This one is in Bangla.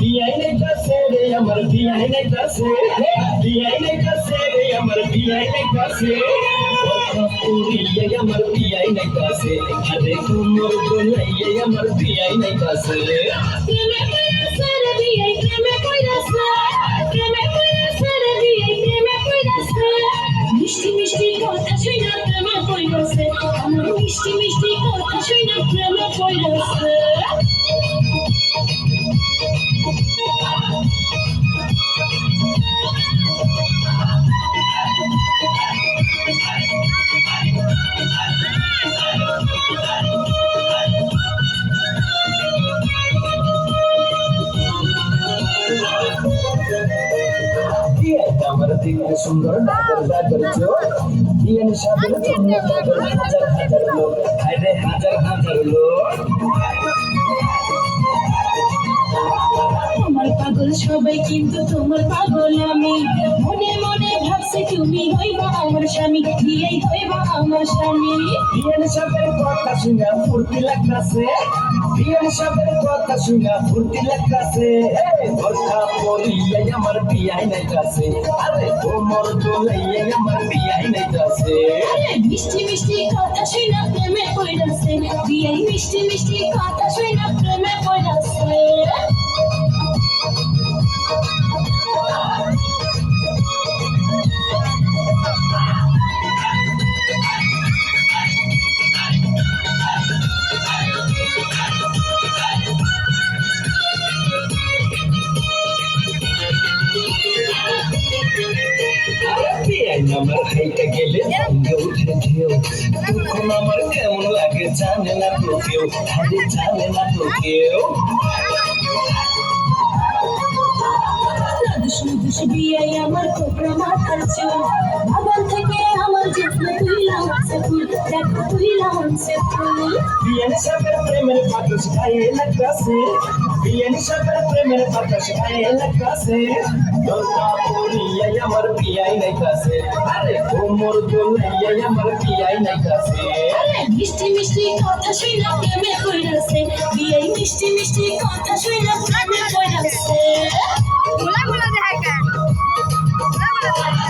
दियाने कसे रे अमर दियाने कसे दियाने कसे रे अमर दियाने कसे पूरी ये अमर दियाने कसे अरे तुम को नहीं ये अमर दियाने कसे दिल में कोई असर दिया दिल में कोई असर শুইনা প্রেমে কইরাছে আমার সুন্দর লোক আমার পাগল সবাই কিন্তু তোমার পাগল আমি। মনে মনে ভাবছি তুমি হইবা স্বামী বিয়েই হইবা আমার স্বামী। বিয়ের সাথের কথা শুনে ফুর্তি লাগতাছে। বিয়ের সাথের কথা শুনে ফুর্তি লাগতাছে। ভরসা পরিয়ে আমার বিয়াই নাই কাছে আরে কোমর দোলাইয়ে আমার বিয়াই নাই কাছে আরে মিষ্টি মিষ্টি কথা শুইনা প্রেমে পড়াছে বিয়েই মিষ্টি মিষ্টি কথা বিয়াই আমার হাইটা গেলে সঙ্গে উঠে কেউ তখন আমার কেমন লাগে জানে না তো কেউ আরে জানে না তো কেউ। আমার কোপরা মাথার চুল। বাগান থেকে আমার ফুল দেখো ফুল। প্রেমের লাগতাছে। বিয়ে নিশাকের প্রেমের কথা সবাই কাছে দলটা পড়িয়াই আমার পিয়াই নাই কাছে আরে কোমর দোলাইয়াই আমার পিয়াই নাই কাছে মিষ্টি মিষ্টি কথা শুইলা প্রেমে কইরাছে বিয়ে মিষ্টি মিষ্টি কথা শুইলা প্রেমে কইরাছে গোলা গোলা দেখায় কেন? গোলা গোলা